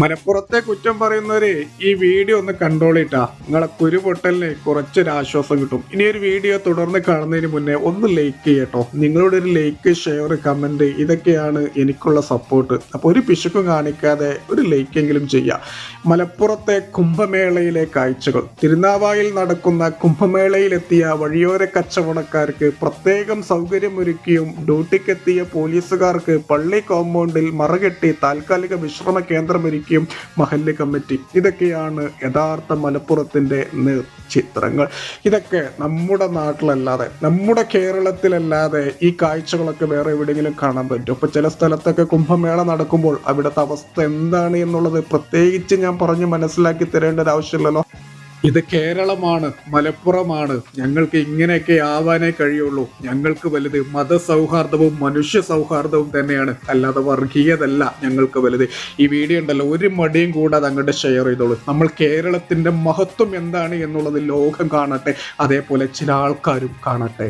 മലപ്പുറത്തെ കുറ്റം പറയുന്നവരെ ഈ വീഡിയോ ഒന്ന് കണ്ടോളിട്ടാ. നിങ്ങളെ കുരുപൊട്ടലിന് കുറച്ചൊരു ആശ്വാസം കിട്ടും. ഇനി ഒരു വീഡിയോ തുടർന്ന് കാണുന്നതിന് മുന്നേ ഒന്ന് ലൈക്ക് ചെയ്യട്ടോ. നിങ്ങളുടെ ഒരു ലൈക്ക് ഷെയർ കമന്റ് ഇതൊക്കെയാണ് എനിക്കുള്ള സപ്പോർട്ട് അപ്പോൾ ഒരു പിശുക്കും കാണിക്കാതെ ഒരു ലൈക്കെങ്കിലും ചെയ്യാം. മലപ്പുറത്തെ കുംഭമേളയിലെ കാഴ്ചകൾ. തിരുനാവായിൽ നടക്കുന്ന കുംഭമേളയിലെത്തിയ വഴിയോര കച്ചവടക്കാർക്ക് പ്രത്യേകം സൗകര്യമൊരുക്കിയും ഡ്യൂട്ടിക്കെത്തിയ പോലീസുകാർക്ക് പള്ളി കോമ്പൗണ്ടിൽ മറുകെട്ടി താൽക്കാലിക വിശ്രമ കേന്ദ്രമൊരുക്കിയും മഹല്ല് കമ്മിറ്റി. ഇതൊക്കെയാണ് യഥാർത്ഥ മലപ്പുറത്തിന്റെ ചിത്രങ്ങൾ ഇതൊക്കെ നമ്മുടെ നാട്ടിലല്ലാതെ നമ്മുടെ കേരളത്തിലല്ലാതെ ഈ കാഴ്ചകളൊക്കെ വേറെ എവിടെയെങ്കിലും കാണാൻ പറ്റും. ഇപ്പോൾ ചില സ്ഥലത്തൊക്കെ കുംഭമേള നടക്കുമ്പോൾ അവിടുത്തെ അവസ്ഥ എന്താണ് എന്നുള്ളത് പ്രത്യേകിച്ച് ഞാൻ പറഞ്ഞ് മനസ്സിലാക്കി തരേണ്ട ഒരു ആവശ്യമില്ലല്ലോ. ഇത് കേരളമാണ് മലപ്പുറമാണ്. ഞങ്ങൾക്ക് ഇങ്ങനെയൊക്കെ ആവാനേ കഴിയുള്ളൂ. ഞങ്ങൾക്ക് വലുത് മതസൗഹാർദ്ദവും മനുഷ്യ സൗഹാർദ്ദവും തന്നെയാണ്. അല്ലാതെ വർഗീയതല്ല ഞങ്ങൾക്ക് വലുത്. ഈ വീഡിയോ ഉണ്ടല്ലോ ഒരു മടിയും കൂടാതെ അങ്ങോട്ട് ഷെയർ ചെയ്തോളൂ. നമ്മൾ കേരളത്തിന്റെ മഹത്വം എന്താണ് എന്നുള്ളത് ലോകം കാണട്ടെ. അതേപോലെ ചില ആൾക്കാരും കാണട്ടെ.